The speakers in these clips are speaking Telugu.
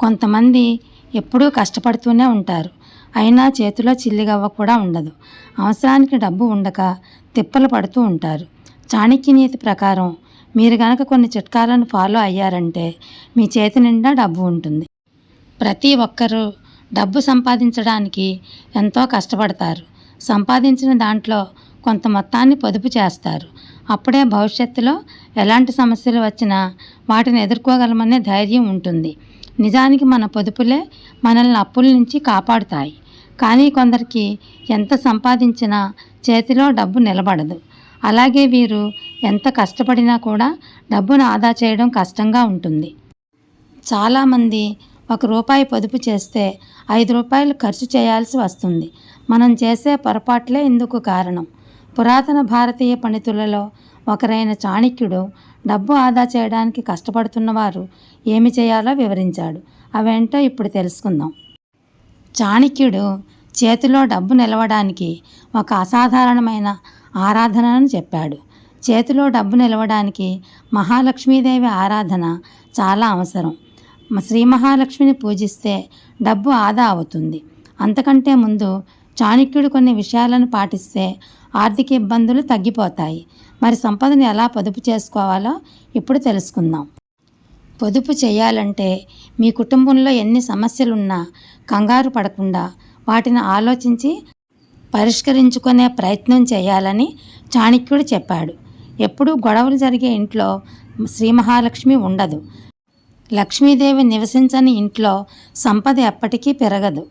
కొంతమంది ఎప్పుడూ కష్టపడుతూనే ఉంటారు. అయినా చేతిలో చిల్లిగవ్వ కూడా ఉండదు. అవసరానికి డబ్బు ఉండక తిప్పలు పడుతూ ఉంటారు. చాణక్య నీతి ప్రకారం మీరు గనక కొన్ని చిట్కాలను ఫాలో అయ్యారంటే మీ చేతి నిండా డబ్బు ఉంటుంది. ప్రతి ఒక్కరూ డబ్బు సంపాదించడానికి ఎంతో కష్టపడతారు. సంపాదించిన దాంట్లో కొంత మొత్తాన్ని పొదుపు చేస్తారు. అప్పుడే భవిష్యత్తులో ఎలాంటి సమస్యలు వచ్చినా వాటిని ఎదుర్కోగలమనే ధైర్యం ఉంటుంది. నిజానికి మన పొదుపులే మనల్ని అప్పుల నుంచి కాపాడుతాయి. కానీ కొందరికి ఎంత సంపాదించినా చేతిలో డబ్బు నిలబడదు. అలాగే వీరు ఎంత కష్టపడినా కూడా డబ్బును ఆదా చేయడం కష్టంగా ఉంటుంది. చాలామంది ఒక రూపాయి పొదుపు చేస్తే ఐదు రూపాయలు ఖర్చు చేయాల్సి వస్తుంది. మనం చేసే పొరపాట్లే ఇందుకు కారణం. పురాతన భారతీయ పండితులలో ఒకరైన చాణక్యుడు డబ్బు ఆదా చేయడానికి కష్టపడుతున్న వారు ఏమి చేయాలో వివరించాడు. అవేంటో ఇప్పుడు తెలుసుకుందాం. చాణక్యుడు చేతిలో డబ్బు నిలవడానికి ఒక అసాధారణమైన ఆరాధనను చెప్పాడు. చేతిలో డబ్బు నిలవడానికి మహాలక్ష్మీదేవి ఆరాధన చాలా అవసరం. శ్రీ మహాలక్ష్మిని పూజిస్తే డబ్బు ఆదా అవుతుంది. అంతకంటే ముందు చాణక్యుడు కొన్ని విషయాలను పాటిస్తే ఆర్థిక ఇబ్బందులు తగ్గిపోతాయి. మరి సంపదను ఎలా పొదుపు చేసుకోవాలో ఇప్పుడు తెలుసుకుందాం. పొదుపు చేయాలంటే మీ కుటుంబంలో ఎన్ని సమస్యలున్నా కంగారు పడకుండా వాటిని ఆలోచించి పరిష్కరించుకునే ప్రయత్నం చేయాలని చాణక్యుడు చెప్పాడు. ఎప్పుడూ గొడవలు జరిగే ఇంట్లో శ్రీ మహాలక్ష్మి ఉండదు. లక్ష్మీదేవి నివసించని ఇంట్లో సంపద ఎప్పటికీ పెరగదు.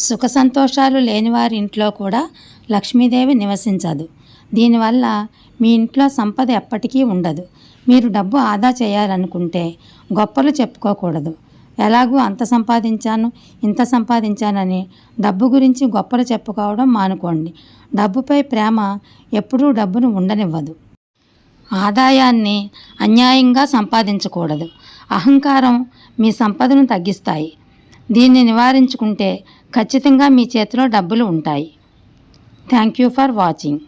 సుఖ సంతోషాలు లేని వారి ఇంట్లో కూడా లక్ష్మీదేవి నివసించదు. దీనివల్ల మీ ఇంట్లో సంపద ఎప్పటికీ ఉండదు. మీరు డబ్బు ఆదా చేయాలనుకుంటే గొప్పలు చెప్పుకోకూడదు. ఎలాగూ అంత సంపాదించాను ఇంత సంపాదించానని డబ్బు గురించి గొప్పలు చెప్పుకోవడం మానుకోండి. డబ్బుపై ప్రేమ ఎప్పుడూ డబ్బును ఉండనివ్వదు. ఆదాయాన్ని అన్యాయంగా సంపాదించకూడదు. అహంకారం మీ సంపదను తగ్గిస్తాయి. దీన్ని నివారించుకుంటే ఖచ్చితంగా మీ చేతిలో డబ్బులు ఉంటాయి. Thank you for watching.